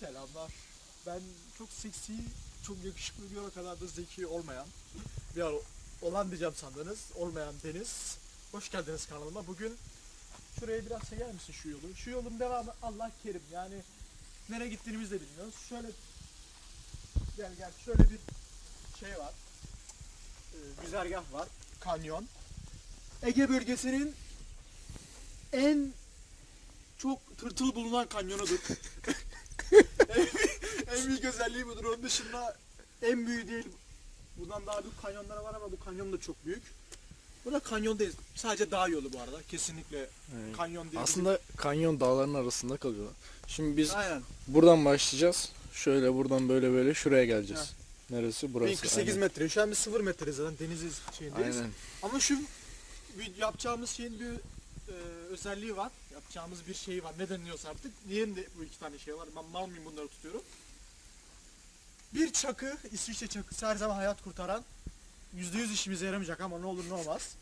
Selamlar. Ben çok seksi, çok yakışıklı bir kadar da zeki olmayan bir olan diyeceğim sandınız. Olmayan Deniz. Hoş geldiniz kanalıma. Bugün şuraya biraz çeker misin şu yolu? Şu yolun devamı Allah kerim. Yani nereye gittiğimizi de bilmiyoruz. Şöyle gel gel şöyle bir şey var. Ee, güzergah var. Kanyon. Ege bölgesinin en çok tırtıl bulunan kanyonudur. en, büyük özelliği budur. Onun dışında en büyüğü değil. Bundan daha büyük kanyonlar var ama bu kanyon da çok büyük. Bu da kanyon değil. Sadece dağ yolu bu arada. Kesinlikle kanyon değil. Aslında kanyon dağların arasında kalıyor. Şimdi biz Aynen. buradan başlayacağız. Şöyle buradan böyle böyle şuraya geleceğiz. Neresi? Burası. Benimki 8 metre. Şu an biz 0 metre zaten denizin şeyindeyiz. Aynen. Ama şu bir yapacağımız şeyin bir e, özelliği var. Yapacağımız bir şey var. Ne deniliyorsa artık. Niye de bu iki tane şey var? Ben mal mıyım bunları tutuyorum. Bir çakı, İsviçre çakısı her zaman hayat kurtaran. %100 işimize yaramayacak ama ne olur ne olmaz.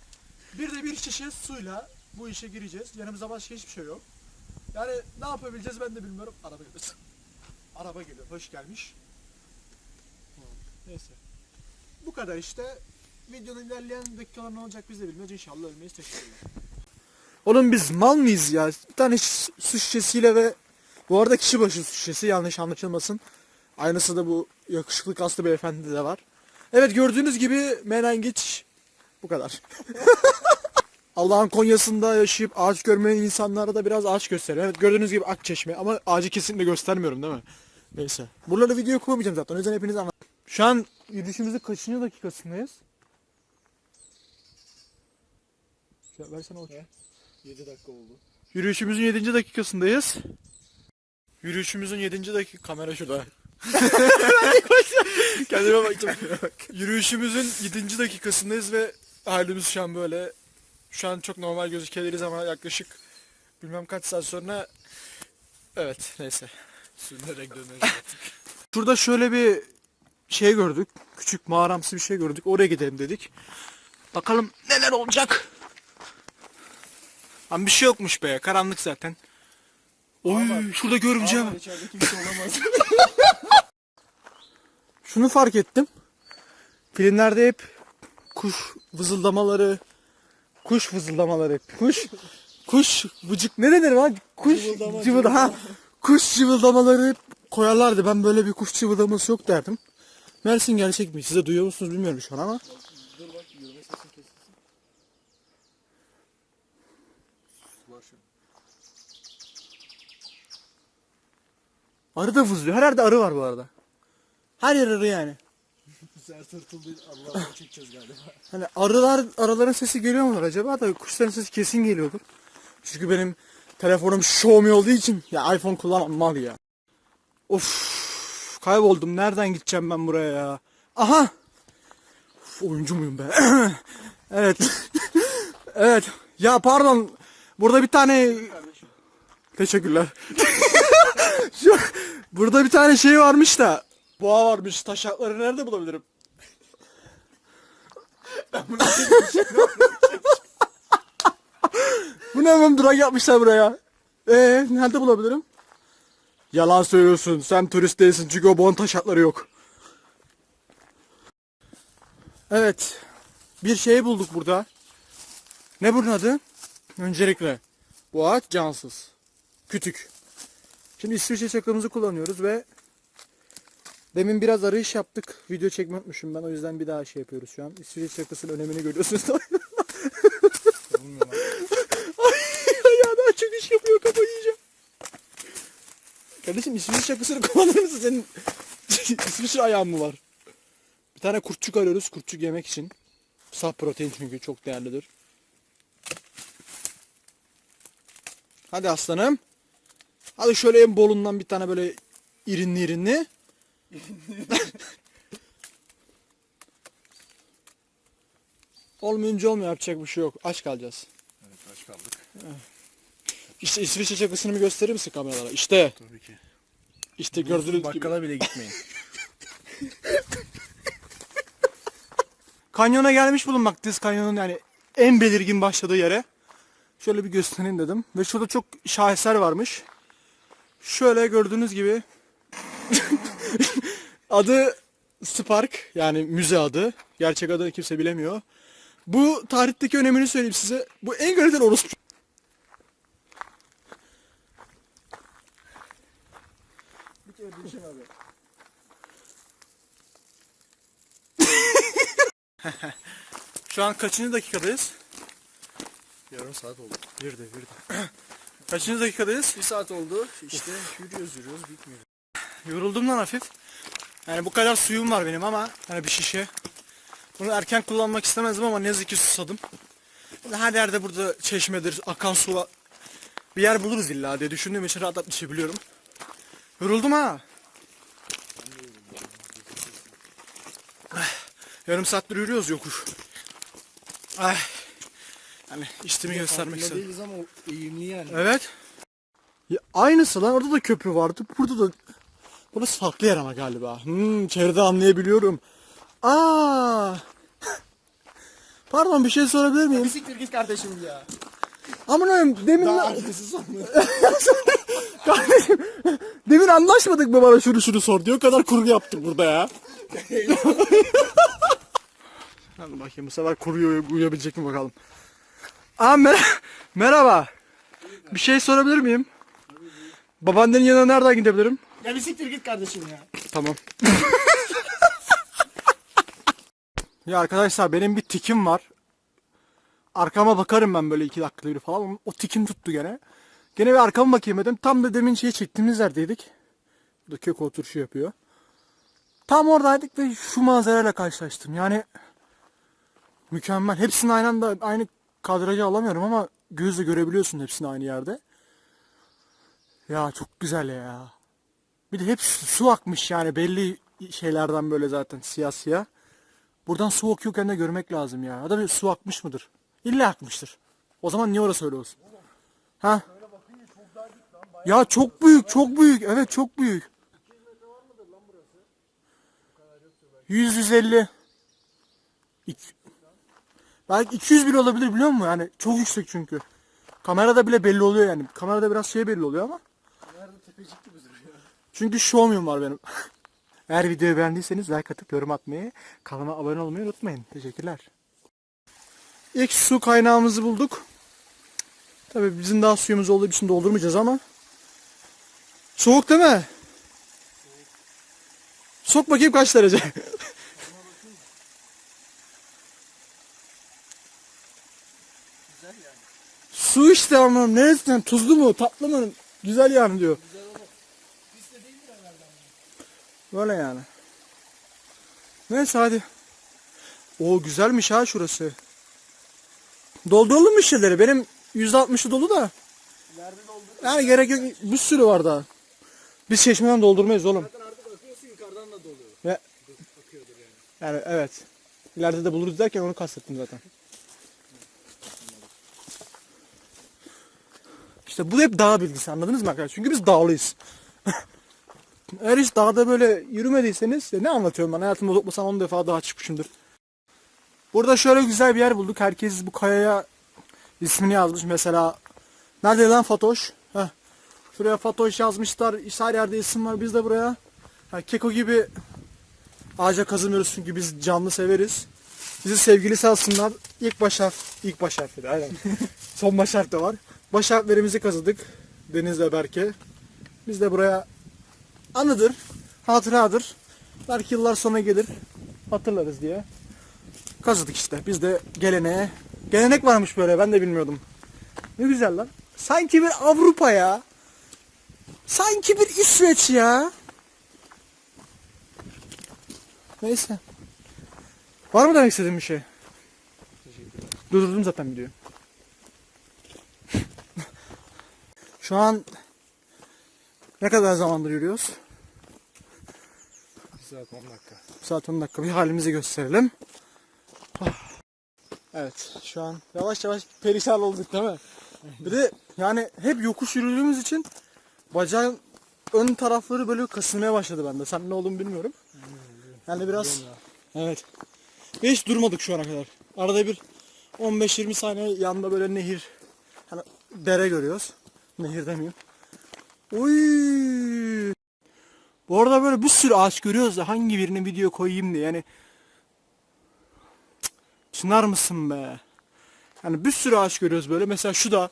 Bir de bir şişe suyla bu işe gireceğiz. Yanımızda başka hiçbir şey yok. Yani ne yapabileceğiz ben de bilmiyorum. Araba geliyor. Araba geliyor. Hoş gelmiş. Neyse. Bu kadar işte. Videonun ilerleyen dakikalar ne olacak biz de bilmiyoruz. İnşallah ölmeyiz. Teşekkürler. Oğlum biz mal mıyız ya? Bir tane su şişesiyle ve bu arada kişi başı su şişesi yanlış anlaşılmasın. Aynısı da bu yakışıklı kaslı beyefendi de var. Evet gördüğünüz gibi menengiç bu kadar. Allah'ın Konya'sında yaşayıp ağaç görmeyen insanlara da biraz ağaç gösteriyor. Evet gördüğünüz gibi Akçeşme ama ağacı kesinlikle göstermiyorum değil mi? Neyse. Buraları video koymayacağım zaten. O yüzden hepiniz anladınız. Şu an yürüyüşümüzün kaçıncı dakikasındayız? Şöyle versene o 7 dakika oldu. Yürüyüşümüzün 7. dakikasındayız. Yürüyüşümüzün 7. dakika kamera şurada. Kendime baktım. Yürüyüşümüzün 7. dakikasındayız ve halimiz şu an böyle. Şu an çok normal gözükebiliriz ama yaklaşık bilmem kaç saat sonra evet neyse. Sürünerek döneriz artık. Şurada şöyle bir şey gördük. Küçük mağaramsı bir şey gördük. Oraya gidelim dedik. Bakalım neler olacak. Lan bir şey yokmuş be. Karanlık zaten. Oy şurada görümce var. içeride kimse olamaz. Şunu fark ettim. Filmlerde hep kuş vızıldamaları, kuş vızıldamaları, kuş, kuş vıcık ne denir lan? Kuş Cıvıldama, cıvılda ha. Kuş cıvıldamaları hep koyarlardı. Ben böyle bir kuş cıvıldaması yok derdim. Mersin gerçek mi? Size duyuyor musunuz bilmiyorum şu an ama. Dur bak yürüme sesin kesilsin. Var şu an. Arı da vızlıyor. Her yerde arı var bu arada. Her yer arı yani. Ser tırtıl değil Allah'ını çekeceğiz galiba. Hani arılar, arıların sesi geliyor mu acaba? Tabii kuşların sesi kesin geliyordur. Çünkü benim telefonum Xiaomi olduğu için ya iPhone kullanmam mal ya. Of kayboldum. Nereden gideceğim ben buraya ya? Aha! Of, oyuncu muyum be? evet. evet. Ya pardon. Burada bir tane Teşekkürler. Şu, burada bir tane şey varmış da. Boğa varmış. Taşakları nerede bulabilirim? Bu ne hemen durak yapmışlar buraya. Ee, nerede bulabilirim? Yalan söylüyorsun. Sen turist değilsin çünkü o bon taşakları yok. Evet. Bir şey bulduk burada. Ne bunun adı? Öncelikle. Bu ağaç cansız. Kütük. Şimdi İsviçre çakımızı kullanıyoruz ve demin biraz arayış yaptık. Video çekmeyi unutmuşum ben o yüzden bir daha şey yapıyoruz şu an. İsviçre çakısının önemini görüyorsunuz. Ya. Kardeşim İsviçre çakısını kullanır mısın senin? İsviçre ayağın mı var? Bir tane kurtçuk arıyoruz kurtçuk yemek için. Saf protein çünkü çok değerlidir. Hadi aslanım. Hadi şöyle en bolundan bir tane böyle irinli irinli. Olmayınca olmuyor yapacak bir şey yok. Aç kalacağız. Evet aç kaldık. İşte İsviçre çakısını bir gösterir misin kameralara? İşte. Tabii ki. İşte gördüğünüz gibi. Bakkala bile gitmeyin. Kanyona gelmiş bulunmaktayız. Kanyonun yani en belirgin başladığı yere. Şöyle bir göstereyim dedim. Ve şurada çok şaheser varmış. Şöyle gördüğünüz gibi adı Spark yani müze adı. Gerçek adını kimse bilemiyor. Bu tarihteki önemini söyleyeyim size. Bu en kaliteli orospu. Bir kere düşün abi. Şu an kaçıncı dakikadayız? Yarım saat oldu. Bir de bir de. Kaçıncı dakikadayız? Bir saat oldu. İşte yürüyoruz yürüyoruz bitmiyor. Yoruldum lan hafif. Yani bu kadar suyum var benim ama hani bir şişe. Bunu erken kullanmak istemezdim ama ne yazık ki susadım. Her yerde burada çeşmedir, akan su var. Bir yer buluruz illa diye düşündüğüm için rahat rahat içebiliyorum. Yoruldum ha. Ah, Yarım saattir yürüyoruz yokuş. Ay. Yani içtiğimi göstermek Farkında istedim. değiliz ama eğimli yani. Evet. Ya aynısı lan orada da köprü vardı. Burada da burası farklı yer ama galiba. Hmm, çevrede anlayabiliyorum. Aa. Pardon bir şey sorabilir miyim? Siktir git kardeşim ya. Aman Allah'ım demin Daha arkası kardeşim demin anlaşmadık mı bana şunu şunu sor diye o kadar kurgu yaptık burada ya. Hadi bakayım bu sefer kurgu uyabilecek mi bakalım. Aa mer- merhaba. Bir şey sorabilir miyim? Babaannenin yanına nereden gidebilirim? ya bir siktir git kardeşim ya. Tamam. ya arkadaşlar benim bir tikim var. Arkama bakarım ben böyle iki dakikada bir falan. O tikim tuttu gene. Gene bir arkama bakayım dedim. Tam da demin şeyi çektiğimiz yerdeydik. Burada kök oturuşu yapıyor. Tam oradaydık ve şu manzarayla karşılaştım. Yani mükemmel. Hepsini aynı anda aynı kadrajı alamıyorum ama gözle görebiliyorsun hepsini aynı yerde. Ya çok güzel ya. Bir de hep su akmış yani belli şeylerden böyle zaten siyah siyah. Buradan su akıyorken de görmek lazım ya. Ya da bir su akmış mıdır? İlla akmıştır. O zaman niye orası öyle olsun? Ha? Ya çok büyük, çok büyük. Evet çok büyük. 100 150 İk- Belki 200 bile olabilir biliyor musun? Yani çok yüksek çünkü. Kamerada bile belli oluyor yani. Kamerada biraz şey belli oluyor ama. Nerede tepecik gibi duruyor. Çünkü Xiaomi'm var benim. Eğer videoyu beğendiyseniz like atıp yorum atmayı, kanalıma abone olmayı unutmayın. Teşekkürler. İlk su kaynağımızı bulduk. Tabii bizim daha suyumuz olduğu için doldurmayacağız ama. Soğuk değil mi? Sok bakayım kaç derece. Su işte anlamam. Neresinden? Tuzlu mu? Tatlı mı? Güzel yani diyor. Böyle yani. Neyse hadi. O güzelmiş ha şurası. Dolduralım mı şişeleri? Benim %60'ı dolu da. Nerede doldu? Yani gerek yok. Bir sürü var daha. Biz çeşmeden doldurmayız oğlum. Zaten artık akıyorsun yukarıdan da doluyor. Ve Akıyordur yani. yani evet. İleride de buluruz derken onu kastettim zaten. İşte bu hep dağ bilgisi anladınız mı arkadaşlar? Çünkü biz dağlıyız. Eğer hiç dağda böyle yürümediyseniz ne anlatıyorum ben hayatımda toplasan 10 defa daha çıkmışımdır. Burada şöyle güzel bir yer bulduk. Herkes bu kayaya ismini yazmış. Mesela nerede lan Fatoş? Heh. Şuraya Fatoş yazmışlar. Her yerde isim var. Biz de buraya ha, Keko gibi ağaca kazımıyoruz çünkü biz canlı severiz. Bizi sevgili salsınlar. İlk baş harf, ilk baş harfi de aynen. Son baş harf de var. Baş harflerimizi kazıdık. Deniz ve Berke. Biz de buraya anıdır, hatıradır. Belki yıllar sonra gelir, hatırlarız diye. Kazıdık işte. Biz de geleneğe, gelenek varmış böyle ben de bilmiyordum. Ne güzel lan. Sanki bir Avrupa ya. Sanki bir İsveç ya. Neyse. Var mı demek istediğin bir şey? Durdurdum zaten videoyu. Şu an ne kadar zamandır yürüyoruz? 1 saat 10 dakika. Bir saat 10 dakika bir halimizi gösterelim. Ah. Evet şu an yavaş yavaş perişan olduk değil mi? Bir de yani hep yokuş yürüdüğümüz için bacağın ön tarafları böyle kasılmaya başladı bende. Sen ne olduğunu bilmiyorum. Yani biraz evet. Ve hiç durmadık şu ana kadar. Arada bir 15-20 saniye yanında böyle nehir hani dere görüyoruz. Nehir demeyeyim. Uy. Bu arada böyle bir sürü ağaç görüyoruz da hangi birini video koyayım diye yani çınar mısın be? Yani bir sürü ağaç görüyoruz böyle. Mesela şu da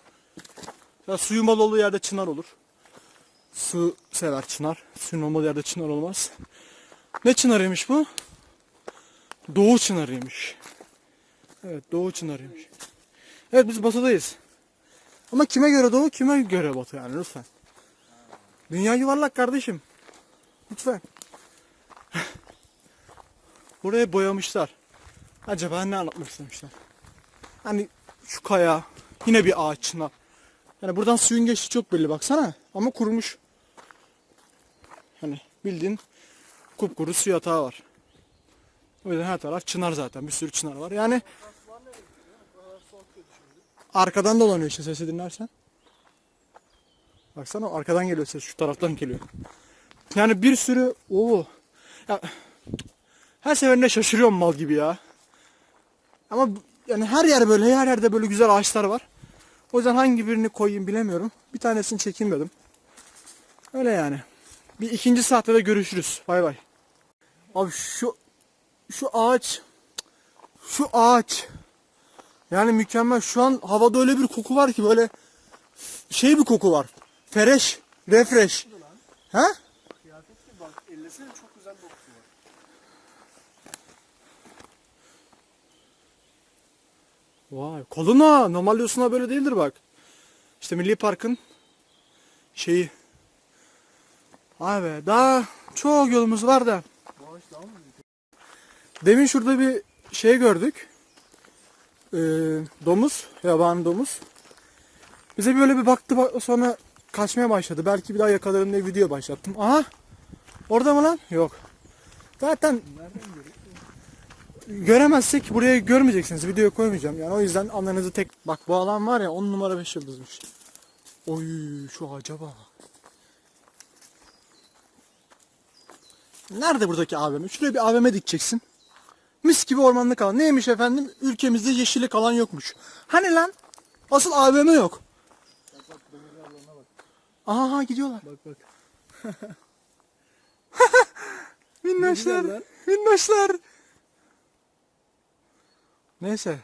ya suyun bol olduğu yerde çınar olur. Su sever çınar. Suyun olmadığı yerde çınar olmaz. Ne çınarıymış bu? Doğu çınarıymış. Evet doğu çınarıymış. Evet biz batıdayız. Ama kime göre doğu kime göre batı yani lütfen. Dünya yuvarlak kardeşim. Lütfen. Buraya boyamışlar. Acaba ne anlatmak istemişler? Hani şu kaya yine bir ağaç. Yani buradan suyun geçtiği çok belli baksana. Ama kurumuş. Hani bildiğin kupkuru su yatağı var. O yüzden her taraf çınar zaten. Bir sürü çınar var. Yani arkadan dolanıyor işte sesi dinlersen. Baksana arkadan geliyor ses. Şu taraftan geliyor. Yani bir sürü o her seferinde şaşırıyorum mal gibi ya. Ama yani her yer böyle her yerde böyle güzel ağaçlar var. O yüzden hangi birini koyayım bilemiyorum. Bir tanesini çekeyim dedim. Öyle yani. Bir ikinci saatte de görüşürüz. Bay bay. Abi şu şu ağaç şu ağaç yani mükemmel. Şu an havada öyle bir koku var ki böyle şey bir koku var. Fresh, refresh. Var. Vay kalın ha. Normal yosunlar böyle değildir bak. İşte Milli Park'ın şeyi. Be daha çok yolumuz var da. Demin şurada bir şey gördük. Ee, domuz, yabani domuz. Bize böyle bir baktı bak- sonra kaçmaya başladı. Belki bir daha yakalarım diye video başlattım. Aha! Orada mı lan? Yok. Zaten göremezsek buraya görmeyeceksiniz. Videoya koymayacağım. Yani o yüzden anlarınızı tek... Bak bu alan var ya 10 numara 5 yıldızmış. Oy şu ağaca bak. Nerede buradaki AVM? Şuraya bir AVM dikeceksin. Mis gibi ormanlık alan. Neymiş efendim? Ülkemizde yeşillik alan yokmuş. Hani lan? Asıl AVM yok. Bak bak. Aha gidiyorlar. Bak bak. Minnoşlar. Minnoşlar. Neyse.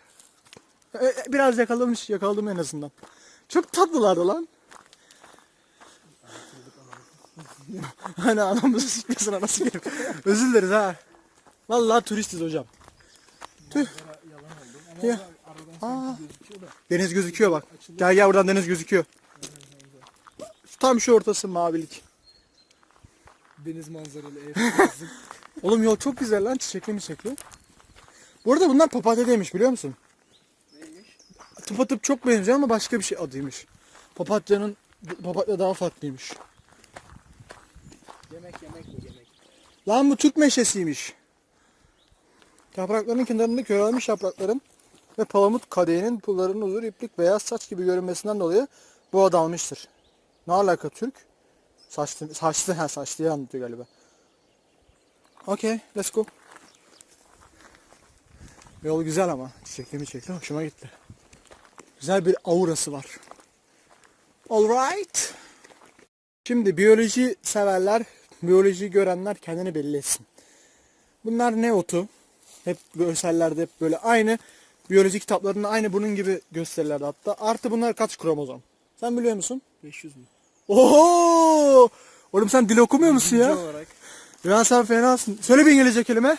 E, e, Biraz yakalamış, yakaladım en azından. Çok tatlılardı lan. hani anamızı sikmesin anası gelip. Özür dileriz ha. Vallahi turistiz hocam. Tüh. Ya. Aa. Deniz gözüküyor bak. Gel gel buradan deniz gözüküyor. Tam şu ortası mavilik. Deniz manzaralı ev. Oğlum yol çok güzel lan çiçekli mi çiçekli. Bu arada bunlar papatya demiş biliyor musun? Neymiş? Tıpatıp çok benziyor ama başka bir şey adıymış. Papatyanın papatya daha farklıymış. Yemek yemek bu yemek. Lan bu Türk meşesiymiş. Yapraklarının kenarında körelmiş yaprakların ve palamut kadeğinin pullarının uzun iplik beyaz saç gibi görünmesinden dolayı bu adı almıştır. Ne alaka Türk? Saçlı, saçlı, ha saçlıyı anlatıyor galiba. Okay, let's go. Yol güzel ama. Çiçekli çiçekli hoşuma gitti. Güzel bir aurası var. Alright. Şimdi biyoloji severler, biyoloji görenler kendini belli etsin. Bunlar ne otu? Hep görsellerde hep böyle aynı. Biyoloji kitaplarında aynı bunun gibi gösterirler hatta. Artı bunlar kaç kromozom? Sen biliyor musun? 500 mü? Oho! Oğlum sen dil okumuyor musun ya? olarak. Ya sen fenasın. Söyle bir İngilizce kelime.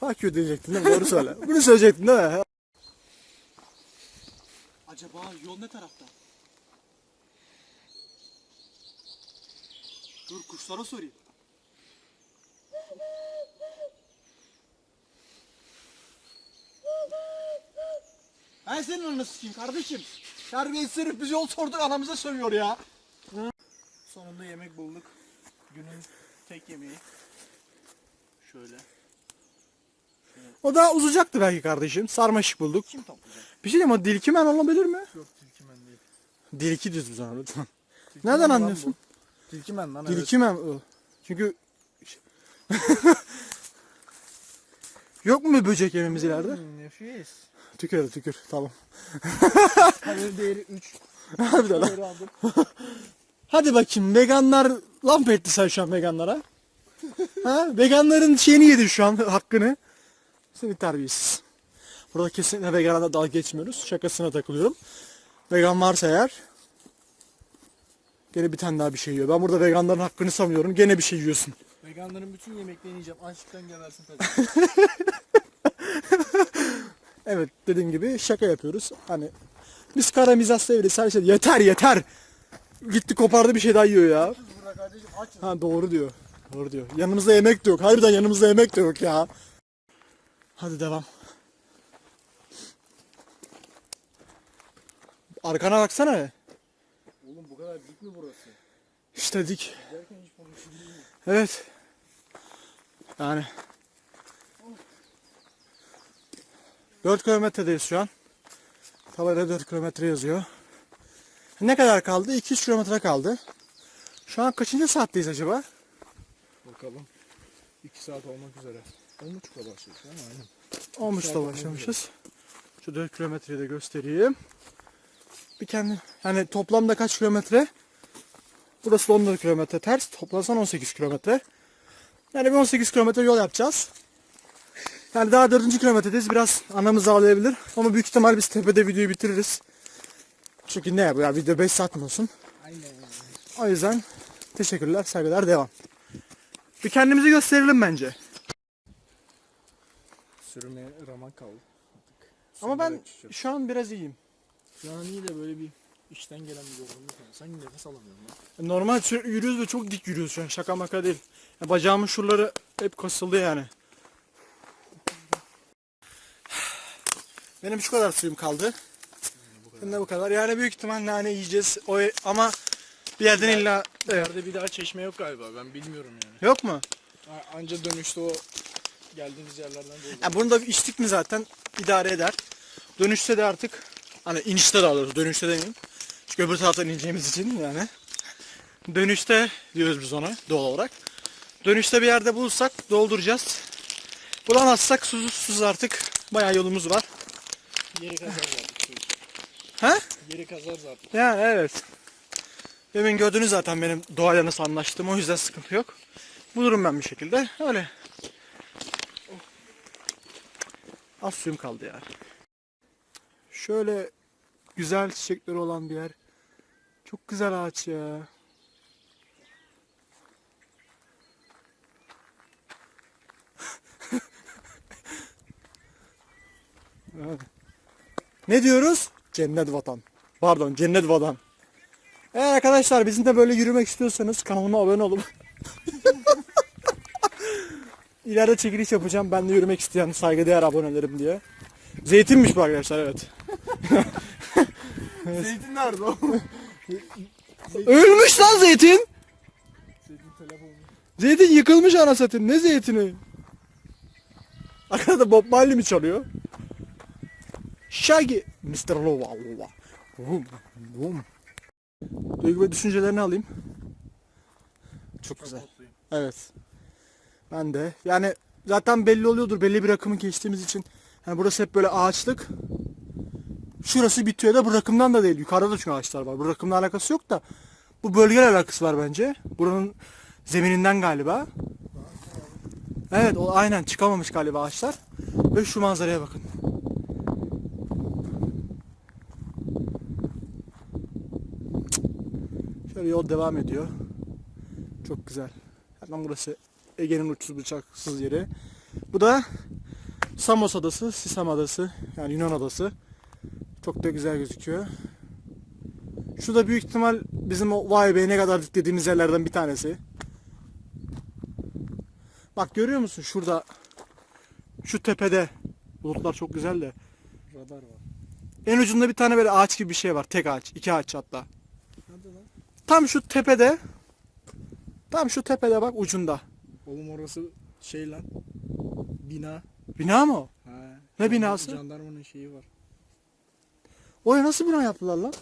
Fuck you diyecektin değil mi? Doğru söyle. Bunu söyleyecektin değil mi? Acaba yol ne tarafta? Dur kuşlara sorayım. Ben senin ananı sikeyim kardeşim. Terbiyesiz herif biz yol sorduk anamıza sövüyor ya. Sonunda yemek bulduk. Günün tek yemeği. Şöyle. O da uzayacaktı belki kardeşim. Sarmaşık bulduk. Kim toplayacak? Bir şey diyeyim o dilkimen olabilir mi? Yok tilkimen değil. Dilki düz biz ona lütfen. Tilkimen Nereden lan anlıyorsun? bu. Tilkimen lan evet. Dilkimen o. Çünkü Yok mu bir böcek yememiz ileride? Hmm, nefis. Tükür tükür tamam. Kalori değeri 3. Harbiden lan. Hadi bakayım veganlar lamp etti sen şu an veganlara? ha? Veganların şeyini yedi şu an hakkını. Seni terbiyesiz. Burada kesinlikle veganlarla dalga geçmiyoruz. Şakasına takılıyorum. Vegan varsa eğer gene bir tane daha bir şey yiyor. Ben burada veganların hakkını savunuyorum. Gene bir şey yiyorsun. Veganların bütün yemeklerini yiyeceğim. Açlıktan gebersin tabii. Evet dediğim gibi şaka yapıyoruz. Hani biz kara mizah severiz. Her şey yeter yeter. Gitti kopardı bir şey daha yiyor ya. Burada kardeşim açız. Ha doğru diyor. Doğru diyor. Yanımızda yemek de yok. Harbiden yanımızda yemek de yok ya. Hadi devam. Arkana baksana. Oğlum bu kadar dik mi burası? İşte dik. Giderken hiç? Evet. Yani 4 kilometredeyiz şu an. Tabelada 4 kilometre yazıyor. Ne kadar kaldı? 200 kilometre kaldı. Şu an kaçıncı saatteyiz acaba? Bakalım. 2 saat olmak üzere. 10.30'da başlıyoruz ama aynen. 13'te başlamışız. Şu 4 kilometreyi de göstereyim. Bir kendi yani toplamda kaç kilometre? Burası da 14 kilometre ters. Toplasan 18 kilometre. Yani bir 18 kilometre yol yapacağız. Yani daha 4. kilometredeyiz. Biraz anamız ağlayabilir. Ama büyük ihtimal biz tepede videoyu bitiririz. Çünkü ne bu ya video 5 saat mi olsun? Aynen. O yüzden teşekkürler, saygılar, devam. Bir kendimizi gösterelim bence. Sürmeye ramak kaldı. Ama ben şu an biraz iyiyim. Yani iyi de böyle bir işten gelen bir yorgunluk var. Sanki nefes alamıyorum ya. Normal sür- yürüyoruz ve çok dik yürüyoruz şu an. Şaka maka değil. Ya bacağımın şuraları hep kasıldı yani. Benim şu kadar suyum kaldı. Senin de bu kadar. Yani büyük ihtimal nane yiyeceğiz. O ama bir yerden illa evet. Yerde bir daha çeşme yok galiba. Ben bilmiyorum yani. yok mu? A- Anca dönüşte o geldiğimiz yerlerden doldu. Ya bunu da içtik mi zaten idare eder. Dönüşte de artık hani inişte daha doğrusu dönüşte demeyeyim. Çünkü öbür taraftan ineceğimiz için yani. Dönüşte diyoruz biz ona doğal olarak. Dönüşte bir yerde bulursak dolduracağız. Bulamazsak susuz artık bayağı yolumuz var. Yeri kazar zaten. Ha? Yeri kazar zaten. Yani evet. Demin gördünüz zaten benim doğayla nasıl anlaştım o yüzden sıkıntı yok. Bulurum ben bir şekilde. Öyle. Az suyum kaldı ya. Şöyle güzel çiçekleri olan bir yer. Çok güzel ağaç ya. Ne diyoruz? Cennet vatan. Pardon cennet vatan. Eğer arkadaşlar bizim de böyle yürümek istiyorsanız kanalıma abone olun. İleride çekiliş yapacağım. Ben de yürümek isteyen saygıdeğer abonelerim diye. Zeytinmiş bu arkadaşlar evet. Zeytin nerede oğlum? Ölmüş lan zeytin. Zeytin telef olmuş. Zeytin yıkılmış ana satayım. Ne zeytini? Arkada Bob Marley mi çalıyor? Shaggy. Mr. Lova. Lova. Duygu ve düşüncelerini alayım. Çok güzel. mutluyum. Evet. Ben de. Yani zaten belli oluyordur belli bir rakımı geçtiğimiz için. Yani burası hep böyle ağaçlık. Şurası bitiyor da bu rakımdan da değil. Yukarıda da çünkü ağaçlar var. Bu rakımla alakası yok da. Bu bölgeyle alakası var bence. Buranın zemininden galiba. Evet o aynen çıkamamış galiba ağaçlar. Ve şu manzaraya bakın. Şöyle yol devam ediyor. Çok güzel. Hemen burası Ege'nin uçsuz bıçaksız yeri. Bu da Samos adası, Sisam adası yani Yunan adası. Çok da güzel gözüküyor. Şu da büyük ihtimal bizim o vay be ne kadar dediğimiz yerlerden bir tanesi. Bak görüyor musun şurada şu tepede bulutlar çok güzel de Radar var. en ucunda bir tane böyle ağaç gibi bir şey var. Tek ağaç, iki ağaç hatta. Nerede lan? Tam şu tepede tam şu tepede bak ucunda. Oğlum orası şey lan. Bina. Bina mı o? Ha. Ne binası? Jandarmanın şeyi var. Oraya nasıl bina yaptılar lan?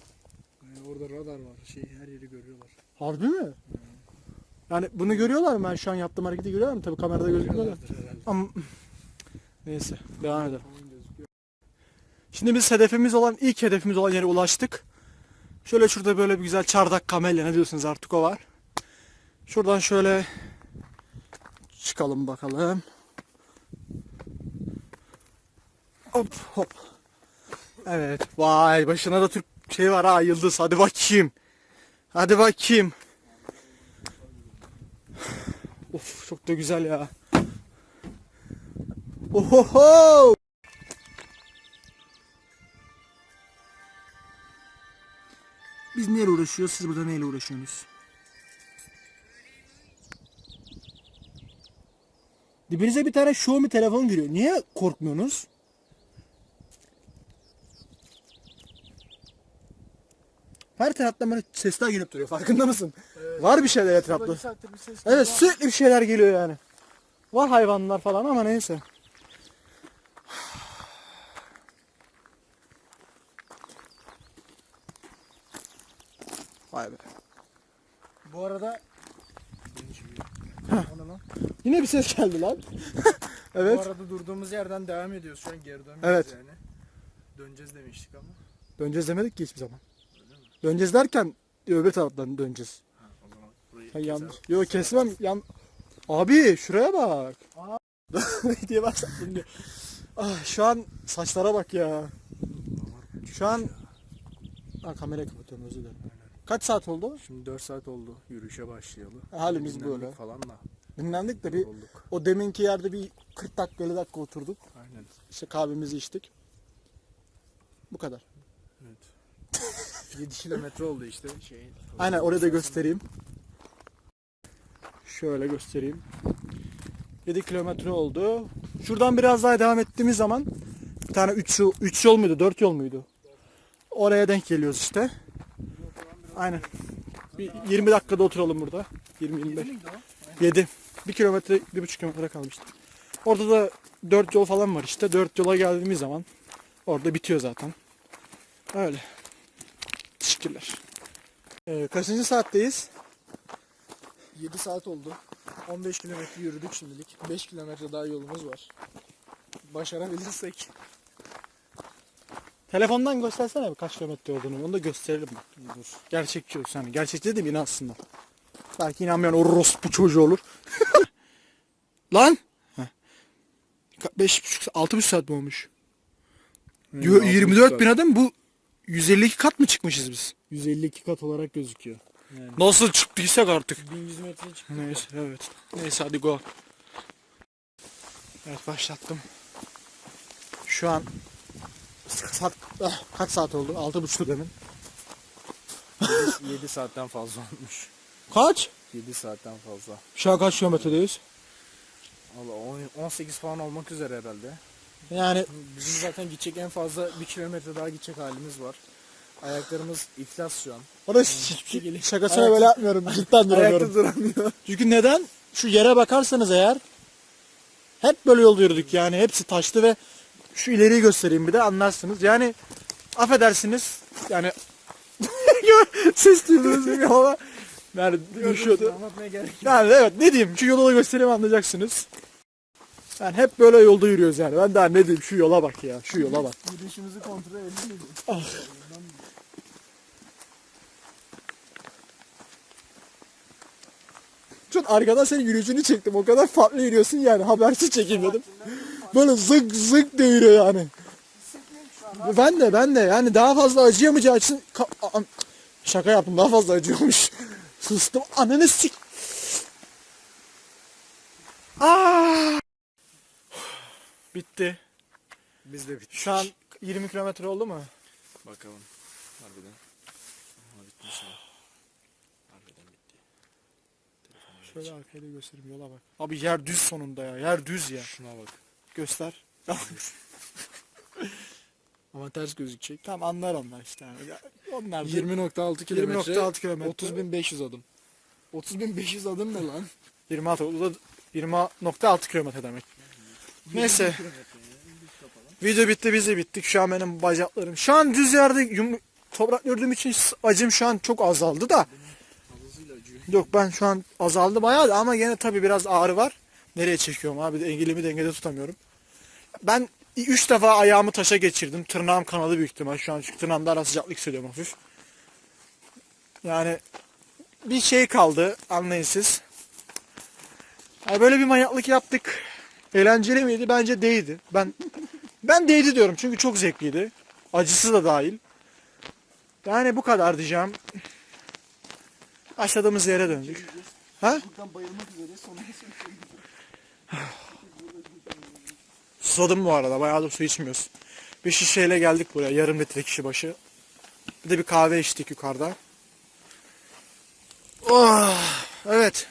Yani orada radar var. Şey her yeri görüyorlar. Harbi mi? Yani bunu görüyorlar mı? Ben şu an yaptığım hareketi görüyorlar mı? Tabii kamerada gözükmüyor da. Ama neyse devam edelim. Şimdi biz hedefimiz olan ilk hedefimiz olan yere ulaştık. Şöyle şurada böyle bir güzel çardak kamelya ne diyorsunuz artık o var. Şuradan şöyle çıkalım bakalım. Hop hop. Evet. Vay başına da Türk şey var ha yıldız. Hadi bakayım. Hadi bakayım. Of çok da güzel ya. Ohoho! Biz neyle uğraşıyoruz? Siz burada neyle uğraşıyorsunuz? Dibinize bir tane Xiaomi telefon giriyor. Niye korkmuyorsunuz? Her taraftan böyle sesler gelip duruyor. Farkında mısın? Var bir şeyler etrafta. Evet sürekli bir şeyler geliyor yani. Var hayvanlar falan ama neyse. Vay be. Bu arada. Yine bir ses geldi lan. Bu evet. arada durduğumuz yerden devam ediyoruz. Şu an geri dönmüyoruz Evet. yani. Döneceğiz demiştik ama. Döneceğiz demedik ki hiçbir zaman. Döneceğiz derken öbür taraftan döneceğiz. Ha, o zaman burayı Ha, yanlış. Yok kesmem. Yan... Abi şuraya bak. Diye başlattım diyor. Ah, şu an saçlara bak ya. Şu an ha, kamerayı kapatıyorum özür dilerim. Kaç saat oldu? Şimdi 4 saat oldu yürüyüşe başlayalı. Halimiz Dinlendik böyle. falan da Dinlendik de bir olduk. o deminki yerde bir 40 dakika 50 dakika oturduk. Aynen. İşte kahvemizi içtik. Bu kadar. Evet. 7 kilometre oldu işte şey. Aynen oraya da göstereyim. Şöyle göstereyim. 7 kilometre oldu. Şuradan biraz daha devam ettiğimiz zaman bir tane 3 3 yol muydu? 4 yol muydu? Oraya denk geliyoruz işte. Aynen. Bir 20 dakikada oturalım burada. 20 25. 7. 1 kilometre, 1,5 kilometre kalmıştı. Orada da 4 yol falan var işte. 4 yola geldiğimiz zaman orada bitiyor zaten. Öyle. Teşekkürler. Ee, kaçıncı saatteyiz? 7 saat oldu. 15 kilometre yürüdük şimdilik. 5 kilometre daha yolumuz var. Başarabilirsek. Telefondan göstersene bir kaç kilometre olduğunu. Onu da gösterelim. bak. Dur. Gerçekçi olsun. Yani gerçekçi dedim yine aslında. Belki inanmayan orospu çocuğu olur. Lan! Heh. Ka- Beş buçuk, altı buçuk saat mi olmuş? Diyor, 24 bin adım bu 152 kat mı çıkmışız biz? 152 kat olarak gözüküyor. Yani Nasıl çıktıysak artık. 1100 metre çıktı. Neyse evet. Neyse hadi go. Evet başlattım. Şu an saat, ah, kaç saat oldu? Altı buçuk demin. 7 saatten fazla olmuş. Kaç? 7 saatten fazla. Şu an kaç kilometredeyiz? Valla on- 18 falan olmak üzere herhalde. Yani Bizim zaten gidecek en fazla 1 kilometre daha gidecek halimiz var. Ayaklarımız iflas şu an. o da şakasına böyle yapmıyorum. Cidden duramıyorum. duramıyor. Çünkü neden? Şu yere bakarsanız eğer hep böyle yol yürüdük yani. Hepsi taşlı ve şu ileriyi göstereyim bir de anlarsınız. Yani affedersiniz yani ses duydunuz bilmiyorum ama yani düşüyordu. Anlatmaya gerek yok. Yani evet ne diyeyim şu yolu da göstereyim anlayacaksınız. Yani hep böyle yolda yürüyoruz yani. Ben daha ne diyeyim şu yola bak ya. Şu yola bak. Yürüyüşümüzü kontrol edelim? Şu an arkadan senin yürüyüşünü çektim. O kadar farklı yürüyorsun yani. Habersiz çekeyim dedim. Böyle zık zık diye yürüyor yani. Ben de ben de yani daha fazla acıyamayacağı için Ka- şaka yaptım daha fazla acıyormuş. Sustum ananı sik. Aa! Bitti. Biz de bittik. Şu an 20 kilometre oldu mu? Bakalım. Harbiden. Ama bitmiş mi? Harbiden bitti. Şöyle arkaya da göstereyim yola bak. Abi yer düz sonunda ya. Yer düz ya. Şuna bak. Göster. Ama ters gözükecek. Tamam anlar onlar işte. Yani. Ya, Onlar da 20.6 kilometre. 20.6 kilometre. 30.500 adım. 30.500 adım ne lan? 26 o da 20.6 kilometre demek. Neyse. Video bitti biz de bittik. Şu an benim bacaklarım. Şu an düz yerde yum, toprak gördüğüm için acım şu an çok azaldı da. Yok ben şu an azaldı bayağı da ama gene tabii biraz ağrı var. Nereye çekiyorum abi engelimi dengede tutamıyorum. Ben 3 defa ayağımı taşa geçirdim. Tırnağım kanalı büyük ihtimal şu an çünkü tırnağımda ara sıcaklık hissediyorum hafif. Yani bir şey kaldı anlayın siz. Yani böyle bir manyaklık yaptık. Eğlenceli miydi? Bence değdi. Ben ben değdi diyorum çünkü çok zevkliydi. Acısı da dahil. Yani bu kadar diyeceğim. Başladığımız yere döndük. Ha? Buradan bayılmak üzere sonunda Susadım bu arada. Bayağıdır su içmiyoruz. Bir şişeyle geldik buraya. Yarım litre kişi başı. Bir de bir kahve içtik yukarıda. Oh, evet.